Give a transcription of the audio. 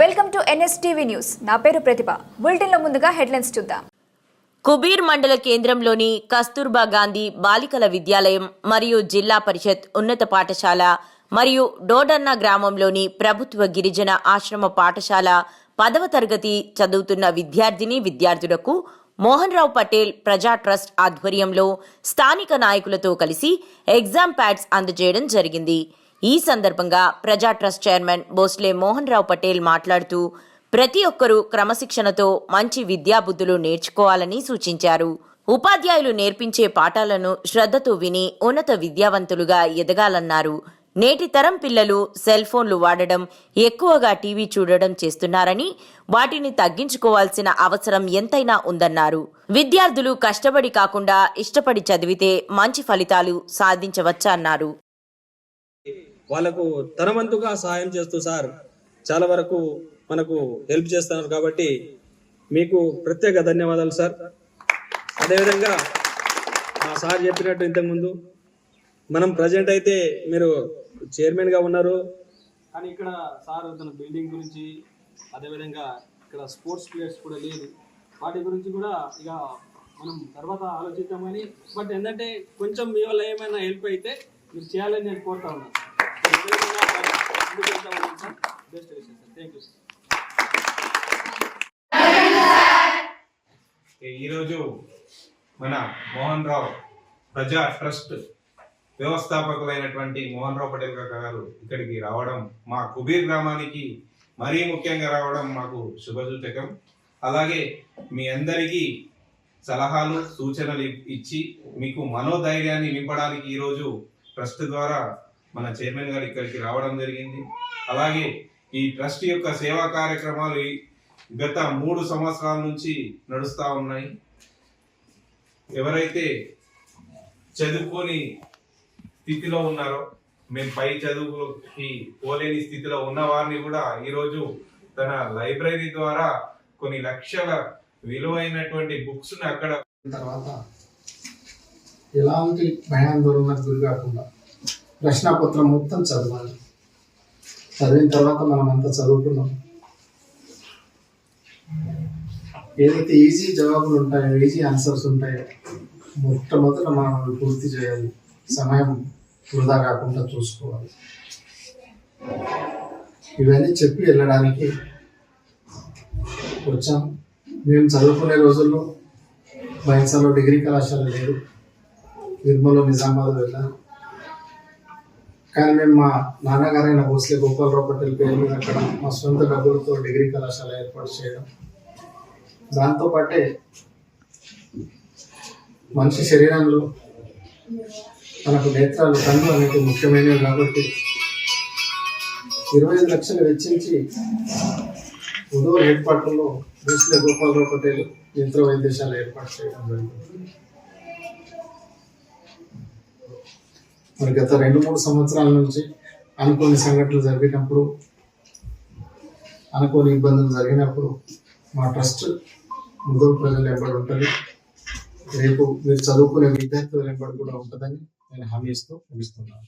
Welcome to NSTV news. నా పేరు ప్రతిభ. బులెటిన్లో ముందుగా హెడ్లైన్స్ చూద్దాం. కుబీర్ మండల కేంద్రంలోని కస్తూర్బా గాంధీ బాలికల విద్యాలయం మరియు జిల్లా పరిషత్ ఉన్నత పాఠశాల మరియు డోడన్న గ్రామంలోని ప్రభుత్వ గిరిజన ఆశ్రమ పాఠశాల పదవ తరగతి చదువుతున్న విద్యార్థిని విద్యార్థులకు మోహన్ రావు పటేల్ ప్రజా ట్రస్ట్ ఆధ్వర్యంలో స్థానిక నాయకులతో కలిసి ఎగ్జామ్ ప్యాడ్స్ అందజేయడం జరిగింది. ఈ సందర్భంగా ప్రజా ట్రస్ట్ చైర్మన్ భోస్లే మోహన్ రావు పటేల్ మాట్లాడుతూ ప్రతి ఒక్కరూ క్రమశిక్షణతో మంచి విద్యాబుద్ధులు నేర్చుకోవాలని సూచించారు. ఉపాధ్యాయులు నేర్పించే పాఠాలను శ్రద్ధతో విని ఉన్నత విద్యావంతులుగా ఎదగాలన్నారు. నేటి తరం పిల్లలు సెల్ ఫోన్లు వాడడం ఎక్కువగా టీవీ చూడడం చేస్తున్నారని వాటిని తగ్గించుకోవాల్సిన అవసరం ఎంతైనా ఉందన్నారు. విద్యార్థులు కష్టపడి కాకుండా ఇష్టపడి చదివితే మంచి ఫలితాలు సాధించవచ్చన్నారు. వాళ్ళకు తన వంతుగా సహాయం చేస్తూ సార్ చాలా వరకు మనకు హెల్ప్ చేస్తున్నారు కాబట్టి మీకు ప్రత్యేక ధన్యవాదాలు సార్. అదేవిధంగా మా సార్ చెప్పినట్టు ఇంతకుముందు మనం ప్రజెంట్ అయితే మీరు చైర్మన్గా ఉన్నారు. కానీ ఇక్కడ సార్ తన బిల్డింగ్ గురించి అదేవిధంగా ఇక్కడ స్పోర్ట్స్ ప్లేయర్స్ కూడా లేదు వాటి గురించి కూడా ఇక మనం తర్వాత ఆలోచిద్దామని బట్ ఏంటంటే కొంచెం మీ వల్ల ఏమైనా హెల్ప్ అయితే మీరు చేయాలని నేను కోరుతా ఉన్నాను. బెస్ట్ విషయం సార్ థ్యాంక్ యూ సార్ ఈరోజు మన మోహన్ రావు ప్రజా ట్రస్ట్ వ్యవస్థాపకులైనటువంటి మోహన్ రావు పటేల్ కాక గారు ఇక్కడికి రావడం మా కుబీర్ గ్రామానికి మరీ ముఖ్యంగా రావడం మాకు శుభసూచకం. అలాగే మీ అందరికీ సలహాలు సూచనలు ఇచ్చి మీకు మనోధైర్యాన్ని నింపడానికి ఈరోజు ట్రస్ట్ ద్వారా మన చైర్మన్ గారు ఇక్కడికి రావడం జరిగింది. అలాగే ఈ ట్రస్ట్ యొక్క సేవా కార్యక్రమాలు గత మూడు సంవత్సరాల నుంచి నడుస్తూ ఉన్నాయి. ఎవరైతే చదువుకొని స్థితిలో ఉన్నారో మేము పై చదువుకి పోలేని స్థితిలో ఉన్న వారిని కూడా ఈరోజు తన లైబ్రరీ ద్వారా కొన్ని లక్షల విలువైనటువంటి బుక్స్ని అక్కడ తర్వాత ఎలాంటి భయాందోళనకు గురి కాకుండా ప్రశ్నపత్రం మొత్తం చదవాలి. చదివిన తర్వాత మనం అంతా చదువుకున్నాం. ఏదైతే ఈజీ జవాబులు ఉంటాయో ఈజీ ఆన్సర్స్ ఉంటాయో మొట్టమొదట మనం పూర్తి చేయాలి. సమయం వృధా కాకుండా చూసుకోవాలి. ఇవన్నీ చెప్పి వెళ్ళడానికి వచ్చాం. మేము చదువుకునే రోజుల్లో బైన్సాలో డిగ్రీ కళాశాల లేదు. నిర్మలో నిజామాబాద్ వెళ్ళాను కానీ మేము మా నాన్నగారైన భోస్లే గోపాలరావు పటేల్ పేరు మీద అక్కడ మా సొంత డబ్బులతో డిగ్రీ కళాశాల ఏర్పాటు చేయడం. దాంతోపాటే మనిషి శరీరంలో మనకు నేత్రాలు కన్ను అనేవి ముఖ్యమైనవి కాబట్టి ఇరవై ఐదు లక్షలు వెచ్చించి ఉదవ ఏర్పాట్లలో భోస్లే గోపాలరావు పటేల్ యంత్ర వైద్యశాల ఏర్పాటు చేయడం జరిగింది. మరి గత రెండు మూడు సంవత్సరాల నుంచి అనుకోని సంఘటనలు జరిగినప్పుడు అనుకోని ఇబ్బందులు జరిగినప్పుడు మా ట్రస్ట్ ముందు ప్రజలు ఎంబడి ఉంటుంది. రేపు మీరు చదువుకునే విద్యార్థులు ఎంబడి కూడా ఉంటుందని నేను హామీ ఇస్తూ ముగిస్తున్నాను.